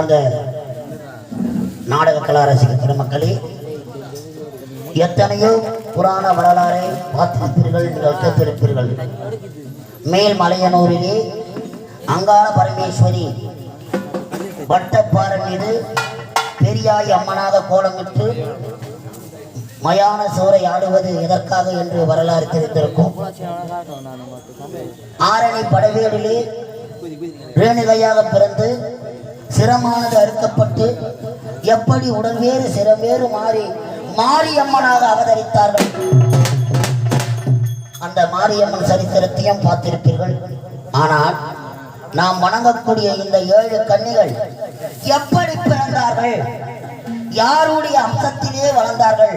அன்பார்ந்த நாடக கலா ரசிக பெருமக்களே எத்தனையோ புராண வரலாறை பார்த்திருப்பீர்கள் நீங்கள் கேட்டிருப்பீர்கள் மேல் மலையனூரிலே அங்காள பரமேஸ்வரி வட்டப்பாறை மீது பெரியாய் அம்மனாக கோலமிட்டு மயான சோரை ஆடுவது எதற்காக என்று வரலாறு தெரிந்திருக்கும். ஆரணி படவேடிலே ரேணுகையாக பிறந்து சிரமானது அறுக்கப்பட்டு எப்படி உடல் வேறு சிரம் வேறு மாறி மாரியம்மனாக அவதரித்தார்கள். அந்த மாரியம்மன் சரித்திரத்தையும் பார்த்திருப்பீர்கள். ஆனால் நாம் வணங்கக்கூடிய இந்த ஏழு கன்னிகள் எப்படி பிறந்தார்கள்? யாருடைய அம்சத்திலே வளர்ந்தார்கள்?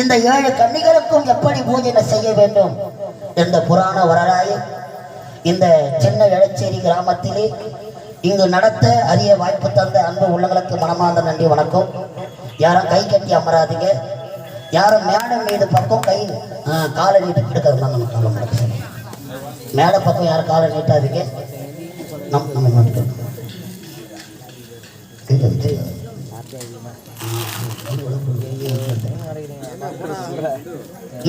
இந்த ஏழு கன்னிகளுக்கும் எப்படி பூஜை செய்ய வேண்டும்? என்ற புராண வரலாறு இந்த சின்ன எழச்சேரி கிராமத்திலே இங்கு நடத்த அரிய வாய்ப்பு தந்த அன்பு உள்ளங்களுக்கு மனமார்ந்த நன்றி வணக்கம். யாரும் கை கட்டி அமராதீங்க. யாரும் மேடை மீது பக்கம் கை காலை நீட்டு எடுக்கிறது நம்ம காலம். நடக்குது மேடை பக்கம் யாரும் காலை நீட்டாதீங்க. நம் நம்ம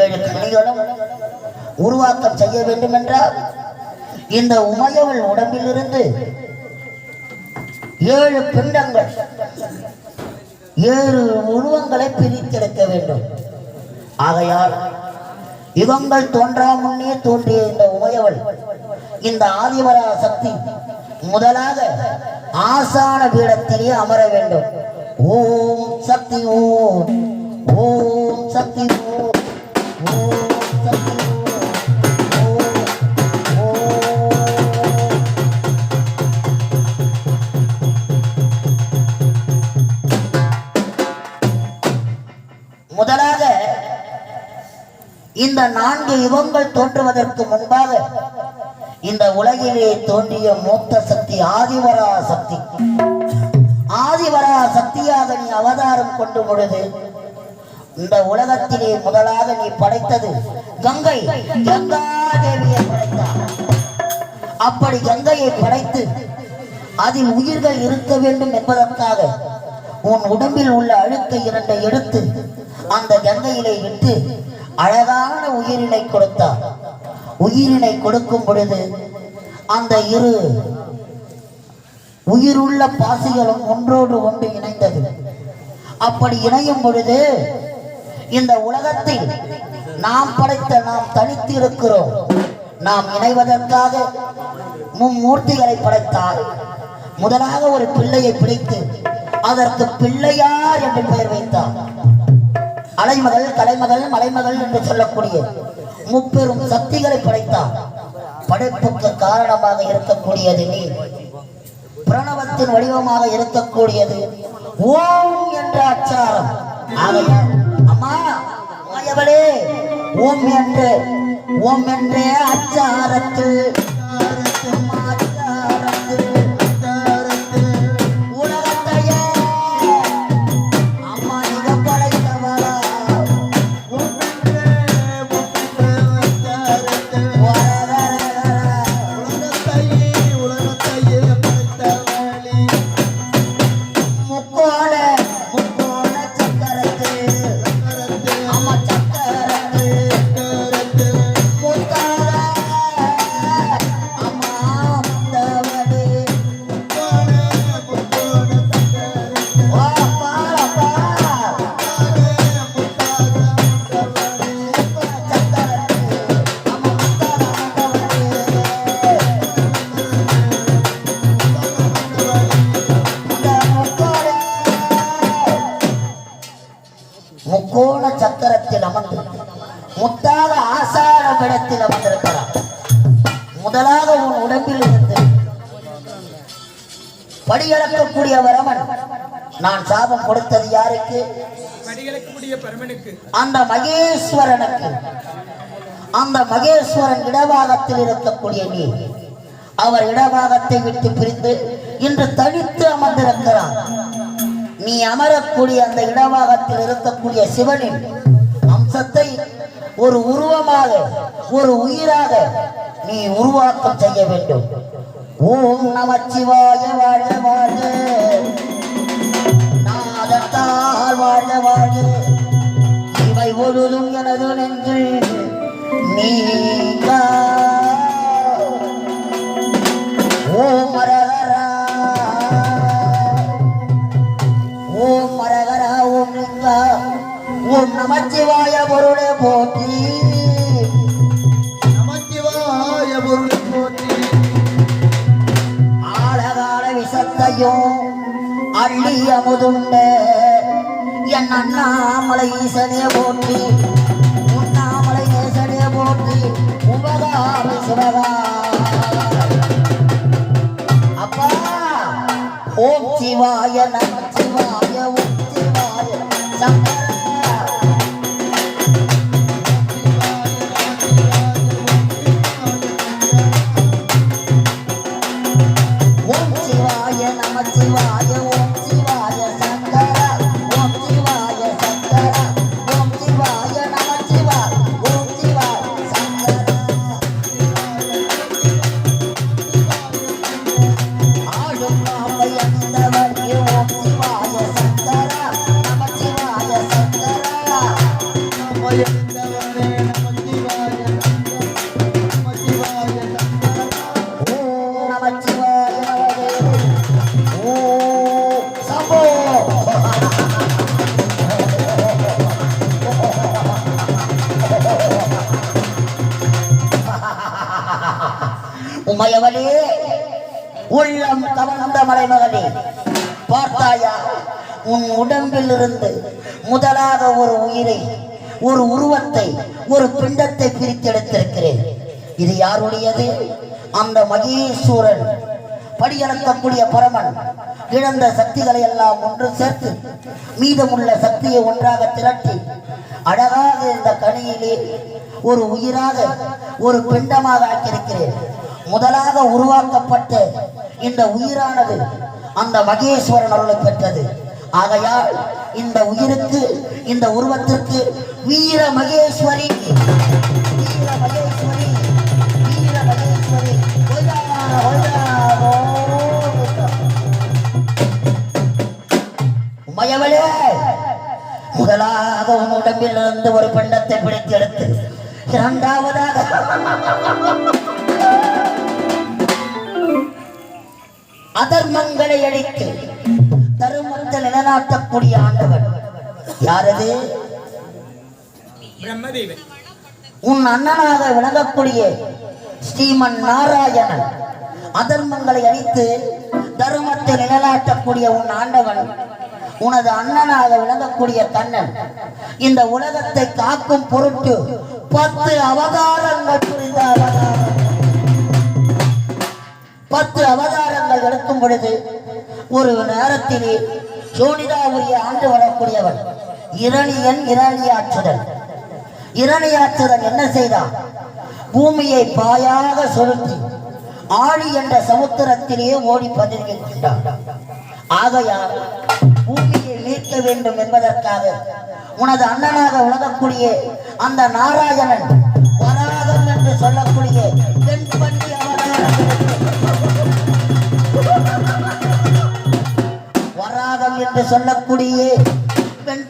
ஏழு கண்ணிகளும் உருவாக்கம் செய்ய வேண்டும் என்றால் இந்த உமையவள் உடம்பிலிருந்து ஏழு பிண்டங்கள் ஏழு உருவங்களை பிரித்தெடுக்க வேண்டும். ஆகையால் யுகங்கள் தோன்றா முன்னே தோன்றிய இந்த உமையவள் இந்த ஆதிவரா சக்தி முதலாக ஆசான பீடத்திலே அமர வேண்டும். ஓம் சக்தி ஓம் ஓம் சக்தி ஓம் ஓம் இந்த நான்கு யுகங்கள் தோற்றுவதற்கு முன்பாக இந்த உலகிலே தோன்றிய மூத்த சக்தி ஆதிவரா சக்தி. ஆதிவரா சக்தியாக நீ அவதாரம் கொண்டு பொழுது இந்த உலகத்திலே முதலாக நீ படைத்தது கங்கை. கங்கா தேவியை படைத்தார். அப்படி கங்கையை படைத்து அதில் உயிர்கள் இருக்க வேண்டும் என்பதற்காக உன் உடம்பில் உள்ள அழுக்கை இரண்டை எடுத்து அந்த கங்கையிலே விட்டு அழகான உயிரினை கொடுத்தார். உயிரினை கொடுக்கும் பொழுது அந்த இரு உயிருள்ள பாசிகளும் ஒன்றோடு ஒன்று இணைந்தது. அப்படி இணையும் பொழுது இந்த உலகத்தில் நாம் படைத்த நாம் தனித்து இருக்கிறோம் நாம் இணைவதற்காக மும்மூர்த்திகளை படைத்தார். முதலாக ஒரு பிள்ளையை பிடித்து அதற்கு பிள்ளையார் என்று பெயர் வைத்தார். அலைமகள் கலைமகள் மலைமகள் என்று சொல்லக்கூடிய முப்பெரும் சக்திகளை படைத்தார் படைப்புக்கு காரணமாக இருக்கக்கூடியது நீ பிரணவத்தின் வடிவமாக இருக்கக்கூடியது ஓம் என்ற அச்சாரம். அம்மா ஓம் என்று ஓம் என்ற அச்சாரத்தில் யாருக்கு பரமனுக்கு. அந்த மகேஸ்வரனுக்கு அந்த மகேஸ்வரன் இடபாகத்தில் இருக்கக்கூடிய நீ அவர் இடபாகத்தை விட்டு பிரிந்து இன்று தனித்து அமர்ந்திருக்கிறார் நீ அமரக்கூடிய அந்த இடபாகத்தில் இருக்கக்கூடிய சிவனின் அம்சத்தை ஒரு உருவமாக ஒரு உயிராக நீ உருவாக்கம் செய்ய வேண்டும். ஓம் நமச்சிவாய வாழ வாழ நாதத்தால் வாழ வாழ இவை ஒழுதும் எனது நெஞ்சில் நீங்க. ஓம் அரகரா ஓம் அரகரா ஓம் லிங்கா ஓம் நமச்சிவாய பொருளை போற்றி. நமச்சிவாய பொருளை போற்றி. ஆழகால விஷத்தையும் அள்ளி அமுதுண்ட அண்ணாமலை ஈசனே போற்றி உண்ணாமலை ஈசனே போற்றி உபகார சிவகா அப்பா ஓம் சிவாய நம உன் உடம்பிலிருந்து முதலாக ஒரு உயிரை ஒரு உருவத்தை ஒரு பிண்டத்தை பிரித்தெடுத்திருக்கிறேன். இது யாருடையது? அந்த மகேஸ்வரன். படியளக்கக்கூடிய பரமன். இழந்த சக்திகளை எல்லாம் ஒன்று சேர்த்து மீதமுள்ள சக்தியை ஒன்றாக திரட்டி அழகாக இந்த கனியிலே ஒரு உயிராக ஒரு பிண்டமாக ஆக்கியிருக்கிறேன். முதலாக உருவாக்கப்பட்ட இந்த உயிரானது அந்த மகேஸ்வரன் அருளை பெற்றது. ஆகையால் இந்த உயிருக்கு இந்த உருவத்திற்கு வீர மகேஸ்வரி வீர மகேஸ்வரி வீர மகேஸ்வரி உமையவளே முதலாக உன் உடம்பில் இருந்து ஒரு பெண்டத்தை பிடித்து எடுத்து இரண்டாவதாக. அதர்மங்களை அழித்து நிலநாட்டக்கூடிய ஆண்டவன் யாரது? உன் அண்ணனாக விளங்கக்கூடிய ஸ்ரீமன் நாராயணன். அதர்மங்களை அழித்து தர்மத்தை நிழலாட்டக்கூடிய உன் ஆண்டவன் உனது அண்ணனாக விளங்கக்கூடிய கண்ணன். இந்த உலகத்தை காக்கும் பொருட்டு பத்து அவதாரங்கள் புரிந்த அவதாரம். பத்து அவதாரங்கள் எடுக்கும் பொழுது ஒரு நேரத்திலே சோனிதாவுரிய ஆண்டு வரக்கூடியவன். இரணியன் இரணியாற்றுதல். இரணியாற்றுதல் என்ன செய்தான்? பூமியை பாயாக சுருட்டி ஆழி என்ற சமுத்திரத்திலேயே ஓடி பதிர்கி ஆகையால் பூமியை மீட்க வேண்டும் என்பதற்காக உனது அண்ணனாக உலகக்கூடிய அந்த நாராயணன் வராகம் என்று சொல்லக்கூடிய பெண் பண்ணி அவதாரம் என்று சொல்லக்கூடிய பெண்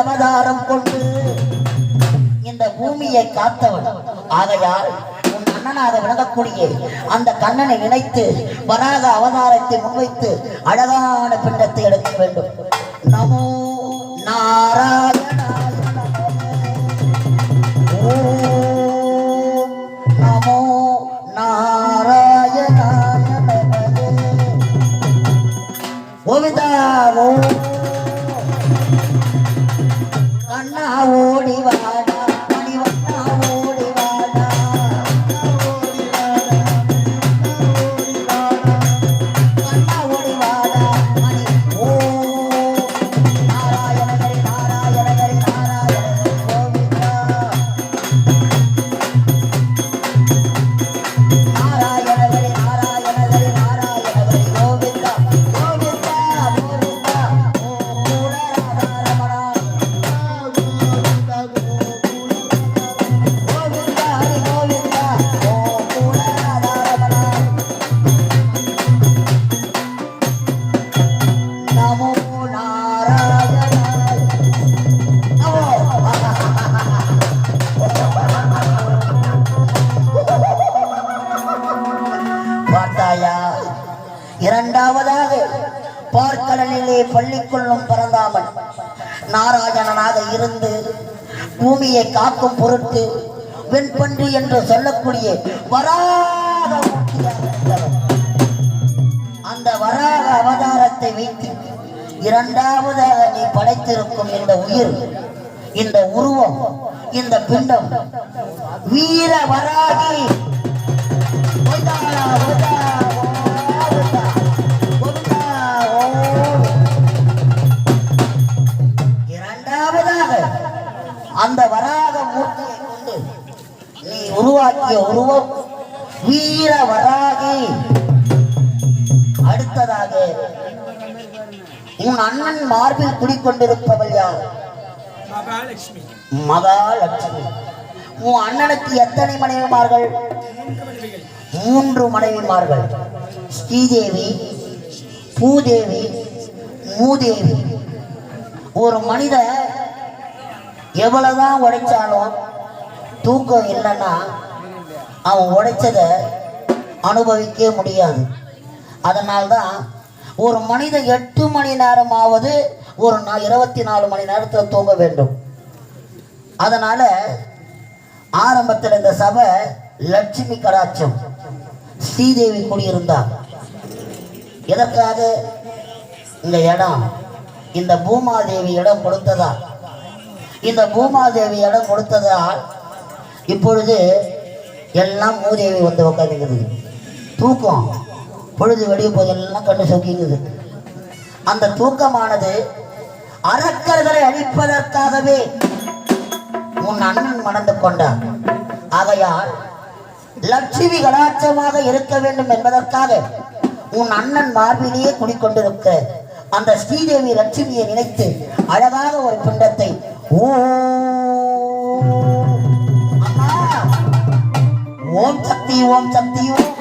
அவதாரம் கொண்டு இந்த பூமியை காத்தவன். ஆகையால் உன் விளங்கக்கூடிய அந்த கண்ணனை நினைத்து வராக அவதாரத்தை முன்வைத்து அழகான பிண்டத்தை எடுக்க வேண்டும். நமோ நாராயணாய amor. பள்ளிக்குள்ளும் பிறந்தாமல் நாராயணனாக இருந்து பூமியை காக்கும் பொருட்டு வெண்பன்றி என்று சொல்லக்கூடிய வராக அந்த வராக அவதாரத்தை வைத்து இரண்டாவதாக நீ படைத்திருக்கும் இந்த உயிர் இந்த உருவம் இந்த பிண்டம் வீர வராகி. உருவாக்கிய உருவம் வீர வராகி. அடுத்ததாக உன் அண்ணன் மார்பில் குடிக்கொண்டிருப்பவள் யார்? மகாலட்சுமி. மகாலட்சுமி. உன் அண்ணனுக்கு எத்தனை மனைவிமார்கள்? மூன்று மனைவிமார்கள். ஸ்ரீதேவி பூதேவி மூதேவி. ஒரு மனிதன் எவ்வளவுதான் உடைச்சாலும் தூக்கம் இல்லைன்னா அவன் உடைச்சதை அனுபவிக்க முடியாது. அதனால்தான் ஒரு மனிதன் எட்டு மணி நேரமாவது ஒரு நா இருபத்தி நாலு மணி நேரத்தில் தூங்க வேண்டும். அதனால ஆரம்பத்தில் இந்த சபை லட்சுமி கடாட்சம் ஸ்ரீதேவி குடியிருந்தார். எதற்காக? இந்த இடம் இந்த பூமாதேவி இடம் கொடுத்ததா? இந்த பூமாதேவி இடம் கொடுத்ததால் இப்பொழுது எல்லாம் மூதேவி வந்து உட்காந்துக்கிறது தூக்கம். பொழுது வெடிய போதெல்லாம் கண்டு சொக்கிங்குது அந்த தூக்கமானது அரக்கர்களை அழிப்பதற்காகவே உன் அண்ணன் மணந்து கொண்டார் ஆகையால் லட்சுமி கடாட்சமாக இருக்க வேண்டும் என்பதற்காக உன் அண்ணன் மார்பிலேயே குடிக்கொண்டிருக்க அந்த ஸ்ரீதேவி லட்சுமியை நினைத்து அழகாக ஒரு பிண்டத்தை ஓ ஓம் சக்தி ஓம் சக்தி ஓம்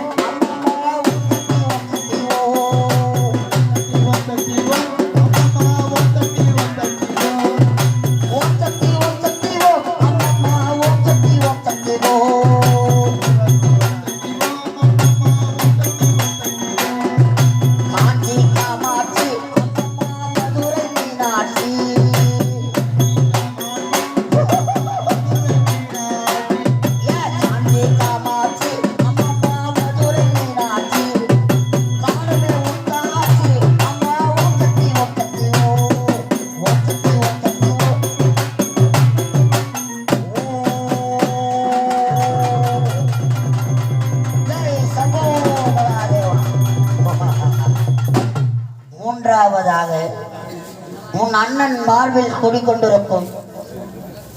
வாழ்வில் குடிக்கொண்டிருக்கும்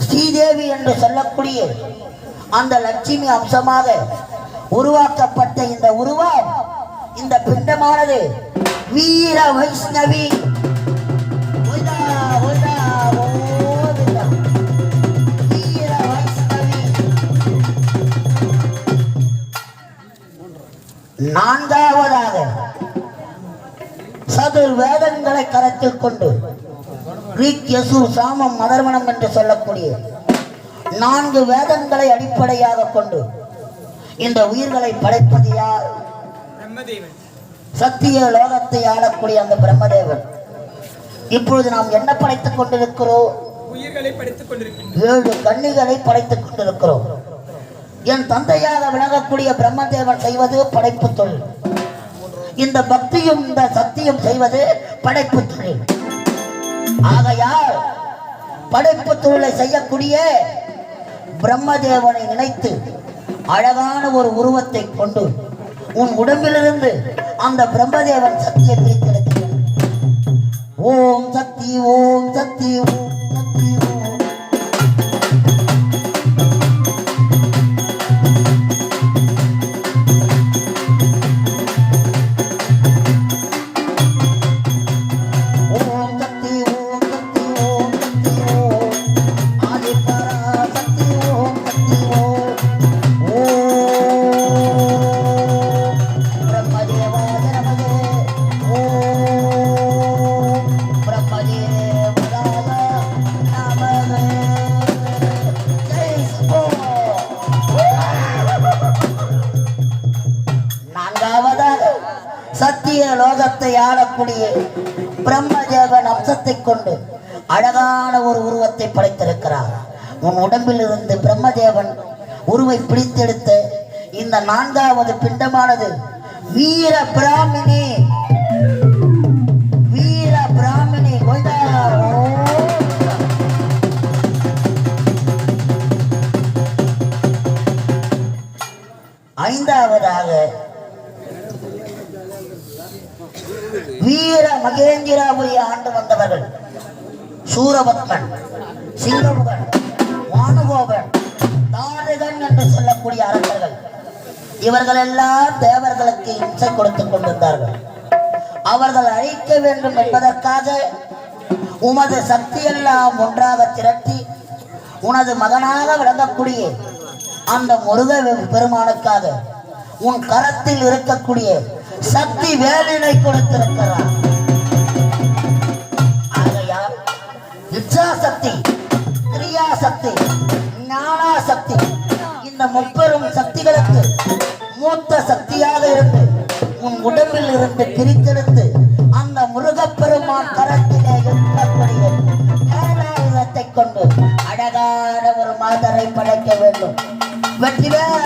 ஸ்ரீதேவி என்று சொல்லக்கூடிய அந்த லட்சுமி அம்சமாக உருவாக்கப்பட்ட இந்த உருவம் இந்த பிண்டமானது வீர வைஷ்ணவி. நான்காவதாக சதுர் வேதங்களை கருத்தில் கொண்டு கிரீக் யசூர் சாமம் மதர்வனம் என்று சொல்லக்கூடிய நான்கு வேதங்களை அடிப்படையாக கொண்டு இந்த உயிர்களை படைப்பது யார்? சத்திய லோகத்தை ஆளக்கூடிய அந்த பிரம்மதேவன். இப்பொழுது நாம் என்ன படைத்துக் கொண்டிருக்கிறோம்? ஏழு கன்னிகளை படைத்துக் கொண்டிருக்கிறோம். என் தந்தையாக விளங்கக்கூடிய பிரம்மதேவன் செய்வது படைப்பு தொழில். இந்த பக்தியும் இந்த சத்தியம் செய்வது படைப்பு தொழில். ஆகையால் படைப்பு தொழிலை செய்யக்கூடிய பிரம்மதேவனை நினைத்து அழகான ஒரு உருவத்தை கொண்டு உன் உடம்பிலிருந்து அந்த பிரம்மதேவன் சக்தியை பிரித்தெடுக்கிறான் ஓம் சக்தி ஓம் சக்தி ஓம் லோகத்தை ஆளக்கூடிய பிரம்மதேவன் அம்சத்தை கொண்டு அழகான ஒரு உருவத்தை படைத்திருக்கிறார். உன் உடம்பில் இருந்து பிரம்மதேவன் உருவை பிடித்தெடுத்து இந்த நான்காவது பிண்டமானது வீர பிராமினி. வீர பிராமினி ஐந்தாவதாக வீர மகேந்திராபுரிய ஆண்டு வந்தவர்கள். சூரபத்மன் சிங்கமுகன் வானுகோபன் தாரகன் என்று சொல்லக்கூடிய அரசர்கள். இவர்கள் எல்லாம் தேவர்களுக்கு இம்சை கொடுத்துக் கொண்டிருந்தார்கள். அவர்கள் அழிக்க வேண்டும் என்பதற்காக உமது சக்தியெல்லாம் ஒன்றாக திரட்டி உனது மகனாக விளங்கக்கூடிய அந்த முருக பெருமானுக்காக உன் கரத்தில் இருக்கக்கூடிய சக்தி வேலினை கொடுத்திருக்கிறார். ஆகையால் இச்சாசக்தி கிரியாசக்தி ஞானாசக்தி இந்த முப்பெரும் சக்திகளுக்கு மூத்த சக்தியாக இருந்து உன் உடம்பில் இருந்து பிரித்தெடுத்து அந்த முருகப்பெருமான் கரத்திலே இருக்கக்கூடிய ஏழாயிரத்தை கொண்டு அழகான ஒரு மாதரை படைக்க வேண்டும். வெற்றிவேல்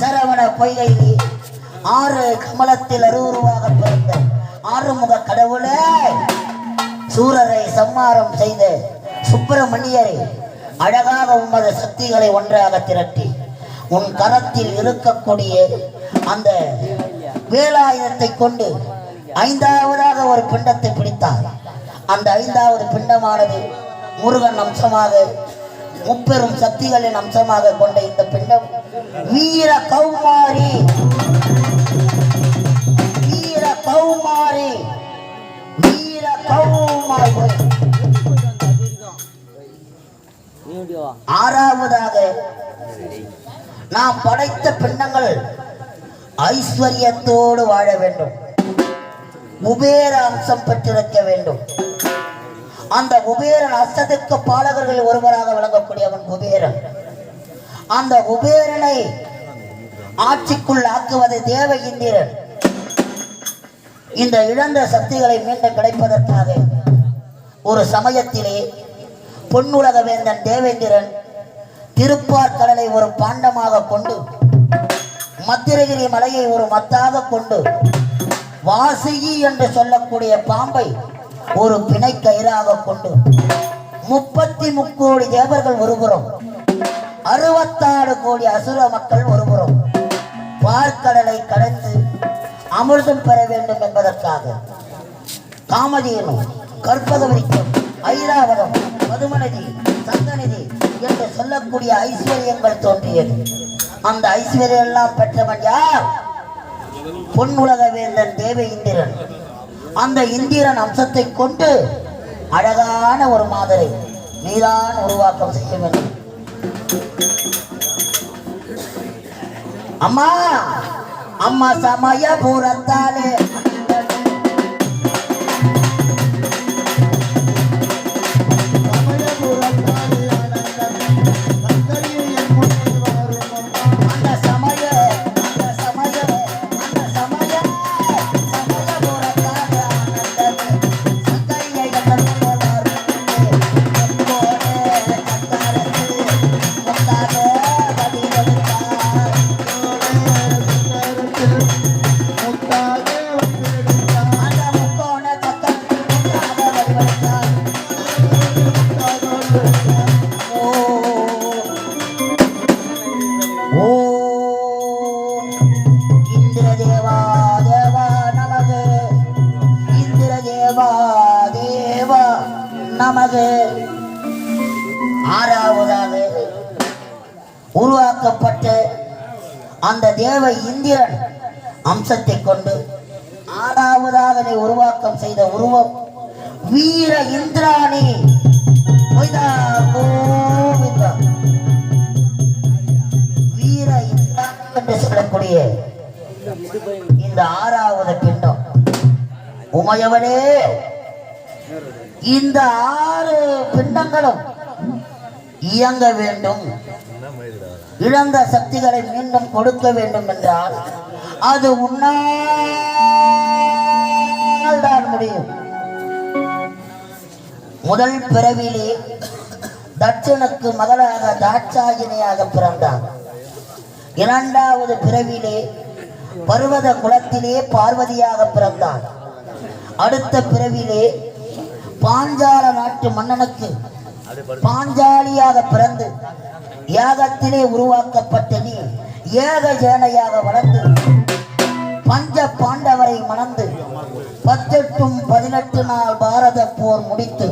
சரவண பொய்கையில் ஆறு கமலத்தில் அருவுருவாக பிறந்த ஆறுமுக கடவுளே சூரரை சம்மாரம் செய்த சுப்பிரமணியரை அழகாக உமது சக்திகளை ஒன்றாக திரட்டி உன் கரத்தில் இருக்கக்கூடிய அந்த வேலாயுதத்தை கொண்டு ஐந்தாவதாக ஒரு பிண்டத்தை பிடித்தார். அந்த ஐந்தாவது பிண்டமானது முருகன் அம்சமாக முப்பெரும் சக்திகளின் அம்சமாக கொண்ட இந்த பிண்டம் வீர கௌமாரி. வீர கௌமாரி. வீர கௌமாரி. ஆறாவதாக நாம் படைத்த பிண்டங்கள் ஐஸ்வர்யத்தோடு வாழ வேண்டும். குபேர அம்சம் பெற்றிருக்க வேண்டும். அந்த குபேரன் அசதுக்கு பாலகர்கள் ஒருவராக விளங்கக்கூடியவன் குபேரன். அந்த குபேரனை ஆட்சிக்குள் ஆக்குவது தேவ இந்திரன். இந்த இழந்த சக்திகளை மீண்டும் கிடைப்பதற்காக ஒரு சமயத்திலே பொன்னுலக வேந்தன் தேவேந்திரன் திருப்பார்கடலை ஒரு பாண்டமாக கொண்டு மத்திரகிரி மலையை ஒரு மத்தாக கொண்டு வாசுகி என்று சொல்லக்கூடிய பாம்பை ஒரு பிணை கயிறாக கொண்டு முப்பத்தி முக்கோடி தேவர்கள் ஒருபுறம் அறுபத்தாறு கோடி அசுர மக்கள் ஒருபுறம் பார்க்கடலை கடந்து அமிர்தம் பெற வேண்டும் என்பதற்காக காமதேனும் கற்பகவரிக்கும் ஐராவதம் மதுமநதி சங்கநிதி என்று சொல்லக்கூடிய ஐஸ்வர்யங்கள் தோன்றியது. அந்த ஐஸ்வர்யம் எல்லாம் பெற்றவன் யார்? பொன்னுலக வேந்தன் தேவ இந்திரன் அந்த இந்திரன் அம்சத்தை கொண்டு அழகான ஒரு மாதிரி நீதான் உருவாக்கம் செய்ய வேண்டும். அம்மா அம்மா சமய பூரத்தாலே நமது ஆறாவதாக உருவாக்கப்பட்டு அந்த தேவ இந்திரன் அம்சத்தை கொண்டு ஆறாவதாக நீ உருவாக்கம் செய்த உருவம் வீர இந்திராணி. வீர இந்திராணி என்று சொல்லக்கூடிய இந்த ஆறாவது பிண்டம் உமையவனே. இந்த ஆறு பிண்டங்களும் இயங்க வேண்டும். இழந்த சக்திகளை மீண்டும் கொடுக்க வேண்டும் என்றால் அது உன்னால் தான் முடியும். முதல் பிறவிலே தட்சனுக்கு மகளாக தாட்சாயினியாக பிறந்தார் இரண்டாவது பிறவிலே பருவத குலத்திலே பார்வதியாக பிறந்தார் அடுத்த பிறவிலே பாஞ்சால நாட்டு மன்னனுக்கு பாஞ்சாலியாக பிறந்து யாகத்திலே உருவாக்கப்பட்ட நீ ஏக ஜேனையாக வளர்ந்து பஞ்ச பாண்டவரை மணந்து பத்தெட்டும் பதினெட்டு நாள் பாரத போர் முடித்து